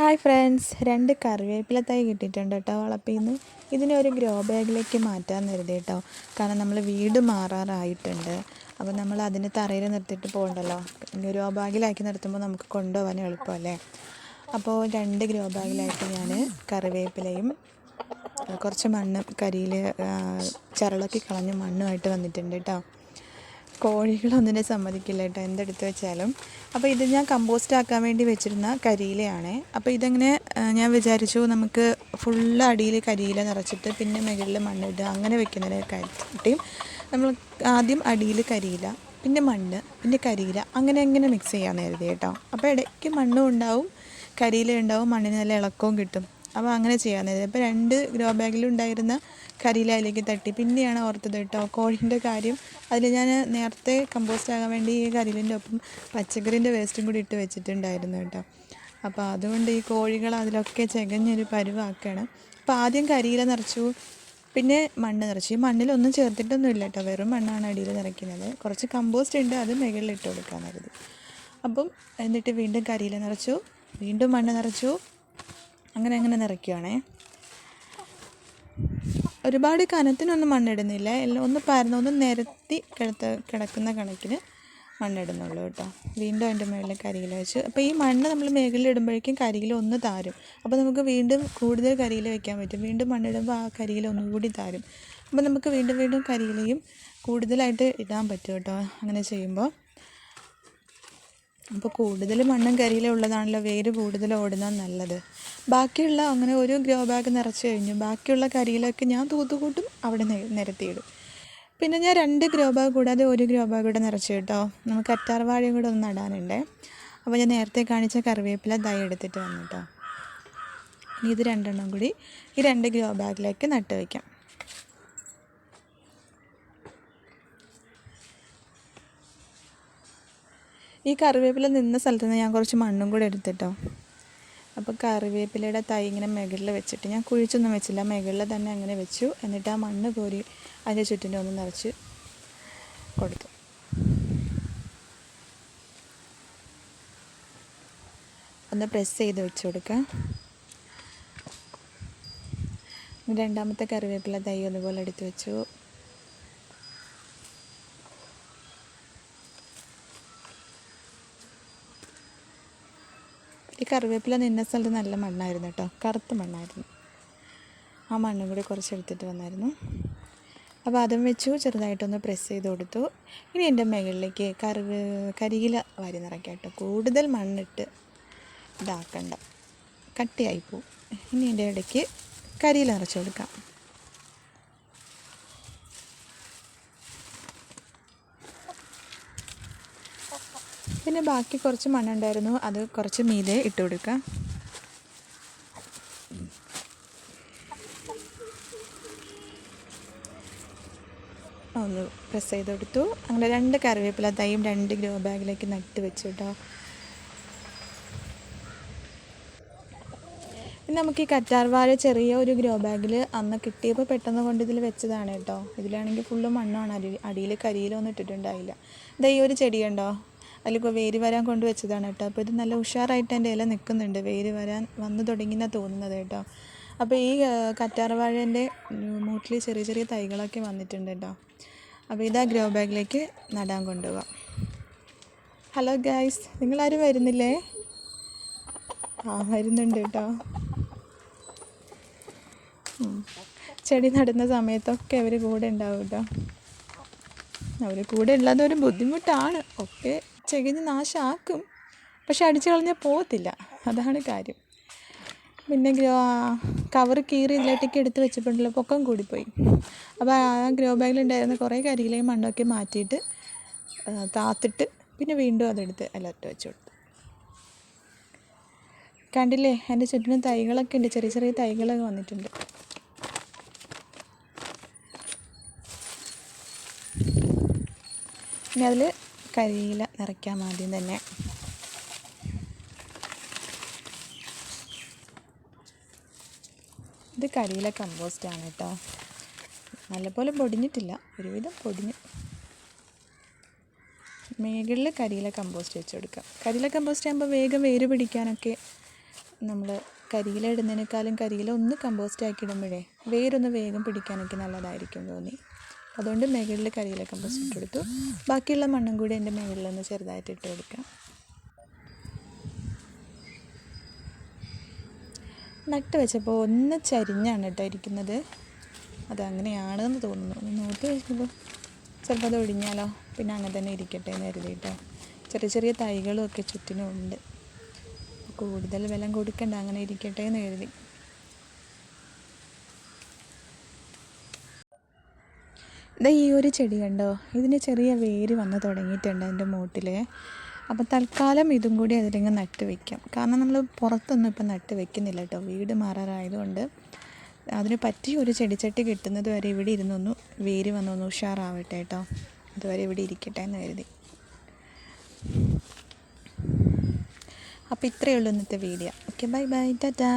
Hi friends രണ്ട് കറിവേപ്പില തൈ കിട്ടിയിട്ടുണ്ട് കേട്ടോ വളപ്പിൽ നിന്ന് ഇതിനെ ഒരു ഗ്രോ ബാഗിലേക്ക് മാറ്റാൻ കരുതി കേട്ടോ. കാരണം നമ്മൾ വീട് മാറാറായിട്ടുണ്ട്. അപ്പോൾ നമ്മൾ അതിന് തറയിൽ നിർത്തിയിട്ട് പോകണ്ടല്ലോ. ഗ്രോ ബാഗിലാക്കി നിർത്തുമ്പോൾ നമുക്ക് കൊണ്ടുപോകാൻ എളുപ്പമല്ലേ? അപ്പോൾ രണ്ട് ഗ്രോ ബാഗിലായിട്ട് ഞാൻ കറിവേപ്പിലയും കുറച്ച് മണ്ണ് കരിയിൽ ചരളൊക്കെ കളഞ്ഞ് മണ്ണുമായിട്ട് വന്നിട്ടുണ്ട് കേട്ടോ. കോഴികളൊന്നിനെ സമ്മതിക്കില്ല കേട്ടോ. എന്തെടുത്ത് വെച്ചാലും. അപ്പോൾ ഇത് ഞാൻ കമ്പോസ്റ്റ് ആക്കാൻ വേണ്ടി വെച്ചിരുന്ന കരിയിലയാണ്. അപ്പോൾ ഇതങ്ങനെ ഞാൻ വിചാരിച്ചു നമുക്ക് ഫുള്ള് അടിയിൽ കരിയില നിറച്ചിട്ട് പിന്നെ മുകളിൽ മണ്ണിടുക അങ്ങനെ വെക്കുന്നതിനെ കാട്ടിയും നമ്മൾ ആദ്യം അടിയിൽ കരിയില പിന്നെ മണ്ണ് പിന്നെ കരിയില അങ്ങനെ അങ്ങനെ മിക്സ് ചെയ്യാമെന്ന് കരുതി കേട്ടോ. അപ്പോൾ ഇടയ്ക്ക് മണ്ണും ഉണ്ടാവും കരിയില ഉണ്ടാവും മണ്ണിന് നല്ല ഇളക്കവും കിട്ടും. അപ്പോൾ അങ്ങനെ ചെയ്യാവുന്നത് ഇപ്പോൾ രണ്ട് ഗ്രോ ബാഗിലുണ്ടായിരുന്ന കരിയില അതിലേക്ക് തട്ടി. പിന്നെയാണ് ഓർത്തത് കേട്ടോ കോഴിന്റെ കാര്യം. അതിൽ ഞാൻ നേരത്തെ കമ്പോസ്റ്റ് ആകാൻ വേണ്ടി ഈ കരിയിലിന്റെ ഒപ്പം പച്ചക്കറിന്റെ വേസ്റ്റും കൂടി ഇട്ട് വെച്ചിട്ടുണ്ടായിരുന്നു കേട്ടോ. അപ്പോൾ അതുകൊണ്ട് ഈ കോഴികൾ അതിലൊക്കെ ചകഞ്ഞൊരു പരുവാക്കുകയാണ് അപ്പോൾ ആദ്യം കരിയില നിറച്ചു പിന്നെ മണ്ണ് നിറച്ചു. ഈ മണ്ണിലൊന്നും ചേർത്തിട്ടൊന്നും ഇല്ല കേട്ടോ. വെറും മണ്ണാണ് അടിയിൽ നിറയ്ക്കുന്നത്. കുറച്ച് കമ്പോസ്റ്റ് ഉണ്ട് അത് മുകളിൽ ഇട്ട് കൊടുക്കാൻ കരുതി അപ്പം എന്നിട്ട് വീണ്ടും കരിയില നിറച്ചു വീണ്ടും മണ്ണ് നിറച്ചു അങ്ങനെ അങ്ങനെ നിറയ്ക്കുകയാണേ ഒരുപാട് കനത്തിനൊന്നും മണ്ണിടുന്നില്ല. എല്ലാം ഒന്ന് പരന്ന് ഒന്ന് നിരത്തി കിടത്ത് കിടക്കുന്ന കണക്കിന് മണ്ണിടുന്നുള്ളൂ കേട്ടോ. വീണ്ടും അതിന്റെ മുകളിൽ കരിയില വെച്ച്. അപ്പോൾ ഈ മണ്ണ് നമ്മൾ മേഖലയിൽ ഇടുമ്പോഴേക്കും കരിയില ഒന്ന് താരും. അപ്പോൾ നമുക്ക് വീണ്ടും കൂടുതൽ കരിയില വെക്കാൻ പറ്റും. വീണ്ടും മണ്ണിടുമ്പോൾ ആ കരിയില ഒന്നുകൂടി താരും. അപ്പോൾ നമുക്ക് വീണ്ടും വീണ്ടും കരിയിലയും കൂടുതലായിട്ട് ഇടാൻ പറ്റും കേട്ടോ. അങ്ങനെ ചെയ്യുമ്പോൾ. അപ്പോൾ കൂടുതൽ മണ്ണും കരിയിലും ഉള്ളതാണല്ലോ വേര് കൂടുതൽ ഓടുന്നത് നല്ലത്. ബാക്കിയുള്ള അങ്ങനെ ഒരു ഗ്രോ ബാഗ് നിറച്ച് കഴിഞ്ഞു. ബാക്കിയുള്ള കരിയിലൊക്കെ ഞാൻ തൂത്തുകൂട്ടും അവിടെ നിരത്തിയിടും. പിന്നെ ഞാൻ രണ്ട് ഗ്രോ ബാഗ് കൂടാതെ ഒരു ഗ്രോ ബാഗ് കൂടെ നിറച്ച് കേട്ടോ. നമുക്ക് അറ്റാർവാഴയും കൂടെ ഒന്ന് നടാനുണ്ട്. അപ്പോൾ ഞാൻ നേരത്തെ കാണിച്ച കറിവേപ്പില ദൈ എടുത്തിട്ട് വന്നു കേട്ടോ. ഇനി ഇത് രണ്ടെണ്ണം കൂടി ഈ രണ്ട് ഗ്രോ ബാഗിലേക്ക് നട്ട് വയ്ക്കാം ഈ കറിവേപ്പില നിന്ന സ്ഥലത്ത് നിന്ന് ഞാൻ കുറച്ച് മണ്ണും കൂടെ എടുത്തിട്ടോ. അപ്പോൾ കറിവേപ്പിലയുടെ തൈ ഇങ്ങനെ മുകളിൽ വെച്ചിട്ട് ഞാൻ കുഴിച്ചൊന്നും വെച്ചില്ല. മുകളിൽ തന്നെ അങ്ങനെ വെച്ചു. എന്നിട്ട് ആ മണ്ണ് കോരി അതിന്റെ ചുറ്റിന്റെ ഒന്ന് നിറച്ച് കൊടുത്തു. ഒന്ന് പ്രസ് ചെയ്ത് വെച്ച് കൊടുക്കാം. രണ്ടാമത്തെ കറിവേപ്പില തൈ അതുപോലെ എടുത്ത് വെച്ചു ഈ കറിവേപ്പില നിന്ന സ്ഥലത്ത് നല്ല മണ്ണായിരുന്നു കേട്ടോ. കറുത്ത മണ്ണായിരുന്നു. ആ മണ്ണും കൂടി കുറച്ച് എടുത്തിട്ട് വന്നായിരുന്നു. അപ്പോൾ അതും വെച്ചു ചെറുതായിട്ടൊന്ന് പ്രസ് ചെയ്ത് കൊടുത്തു. ഇനി എന്റെ മുകളിലേക്ക് കറിവ് കരിയില വാരി നിറയ്ക്കാം കേട്ടോ. കൂടുതൽ മണ്ണിട്ട് ഇതാക്കണ്ട. കട്ടിയായി പോവും. ഇനി എന്റെ ഇടയ്ക്ക് കരിയില നിറച്ച് കൊടുക്കാം. പിന്നെ ബാക്കി കുറച്ച് മണ്ണുണ്ടായിരുന്നു അത് കുറച്ച് മീതെ ഇട്ട് കൊടുക്കാം. ഒന്ന് പ്രസ് ചെയ്ത് കൊടുത്തു. അങ്ങനെ രണ്ട് കറിവേപ്പില തൈയും രണ്ട് ഗ്രോ ബാഗിലേക്ക് നട്ട് വെച്ചു കേട്ടോ. നമുക്ക് ഈ കറ്റാർവാഴ ചെറിയ ഒരു ഗ്രോ ബാഗിൽ അന്ന് കിട്ടിയപ്പോൾ പെട്ടെന്ന് കൊണ്ട് ഇതിൽ വെച്ചതാണ് കേട്ടോ. ഇതിലാണെങ്കിൽ ഫുള്ള് മണ്ണാണ്. അടി അടിയിൽ കരിയിലൊന്നും ഇട്ടിട്ടുണ്ടായില്ല. ഇതാ ഈ ഒരു ചെടിയുണ്ടോ അതിലിപ്പോൾ വേര് വരാൻ കൊണ്ട് വെച്ചതാണ് കേട്ടോ. അപ്പോൾ ഇത് നല്ല ഉഷാറായിട്ട് എന്റെ ഇല നിൽക്കുന്നുണ്ട്. വേര് വരാൻ വന്നു തുടങ്ങിയെന്നാണ് തോന്നുന്നത് കേട്ടോ. അപ്പോൾ ഈ കറ്റാർവാഴേന്റെ മൂട്ടിൽ ചെറിയ ചെറിയ തൈകളൊക്കെ വന്നിട്ടുണ്ട് കേട്ടോ. അപ്പോൾ ഇതാ ഗ്രോ ബാഗിലേക്ക് നടാൻ കൊണ്ടുപോകാം. ഹലോ ഗായ്സ് നിങ്ങളാരും വരുന്നില്ലേ? ആ വരുന്നുണ്ട് കേട്ടോ. ചെടി നടുന്ന സമയത്തൊക്കെ അവർ കൂടെ ഉണ്ടാവും കേട്ടോ. അവർ കൂടെ ഉള്ളത് ഒരു ബുദ്ധിമുട്ടാണ്. ഒക്കെ ചെകിഞ്ഞ് നാശമാക്കും പക്ഷെ അടിച്ചു കളഞ്ഞാൽ പോകത്തില്ല അതാണ് കാര്യം. പിന്നെ ഗ്രോ കവർ കീറി ഇതിലേക്ക് എടുത്ത് വെച്ചിട്ടുണ്ടല്ലോ പൊക്കം കൂടിപ്പോയി. അപ്പോൾ ആ ഗ്രോ ബാഗിലുണ്ടായിരുന്ന കുറേ കരിയിലയും മണ്ണൊക്കെ മാറ്റിയിട്ട് താത്തിട്ട് പിന്നെ വീണ്ടും അതെടുത്ത് അലർട്ട് വെച്ചു കൊടുത്തു. കണ്ടില്ലേ എന്റെ ചുറ്റിനും തൈകളൊക്കെ ഉണ്ട് ചെറിയ ചെറിയ തൈകളൊക്കെ വന്നിട്ടുണ്ട്. ഇനി അതിൽ കരിയില നിറയ്ക്കാം ആദ്യം തന്നെ. ഇത് കരിയില കമ്പോസ്റ്റ് ആണ് കേട്ടോ. നല്ലപോലെ പൊടിഞ്ഞിട്ടില്ല. ഒരുവിധം പൊടിഞ്ഞു. മേകളിൽ കരിയില കമ്പോസ്റ്റ് വെച്ച് കൊടുക്കാം. കരിയില കമ്പോസ്റ്റ് ആകുമ്പോൾ വേഗം വേര് പിടിക്കാനൊക്കെ നമ്മൾ കരിയില ഇടുന്നതിനേക്കാളും കരിയില ഒന്ന് കമ്പോസ്റ്റ് ആക്കി ഇടുമ്പോഴേ വേരൊന്ന് വേഗം പിടിക്കാനൊക്കെ നല്ലതായിരിക്കും തോന്നി. അതുകൊണ്ട് മുകളിൽ കരിയില കമ്പോസ്റ്റ് ഇട്ട് ബാക്കിയുള്ള മണ്ണും കൂടി എന്റെ മുകളിലൊന്ന് ചെറുതായിട്ട് ഇട്ട് കൊടുക്കാം. നട്ട് വെച്ചപ്പോൾ ഒന്ന് ചരിഞ്ഞാണ് കേട്ടോ ഇരിക്കുന്നത്. അതങ്ങനെയാണെന്ന് തോന്നുന്നു. ഒന്ന് നോക്കി വെച്ചപ്പോൾ ചിലപ്പോൾ അത് ഒഴിഞ്ഞാലോ പിന്നെ അങ്ങനെ തന്നെ ഇരിക്കട്ടെ എന്ന് കരുതി കേട്ടോ ചെറിയ ചെറിയ തൈകളും ഒക്കെ ചുറ്റിനും ഉണ്ട്. കൂടുതൽ ബലം കൊടുക്കണ്ട അങ്ങനെ ഇരിക്കട്ടെ എന്ന് കരുതി. ഇതാ ഈ ഒരു ചെടി കണ്ടോ? ഇതിന് ചെറിയ വേര് വന്ന് തുടങ്ങിയിട്ടുണ്ട് അതിന്റെ മൂട്ടിൽ അപ്പോൾ തൽക്കാലം ഇതും കൂടി അതിലിങ്ങ് നട്ട് വയ്ക്കാം കാരണം നമ്മൾ പുറത്തൊന്നും ഇപ്പം നട്ട് വെക്കുന്നില്ല കേട്ടോ. വീട് മാറാറായതുകൊണ്ട് അതിന് പറ്റിയ ഒരു ചെടിച്ചട്ടി കിട്ടുന്നത് വരെ ഇവിടെ ഇരുന്നൊന്ന് വേര് വന്നൊന്ന് ഉഷാറാവട്ടെ കേട്ടോ. അതുവരെ ഇവിടെ ഇരിക്കട്ടെ എന്ന് കരുതി. അപ്പോൾ ഇത്രയേ ഉള്ളൂ ഇന്നത്തെ video. Okay bye bye ta-ta.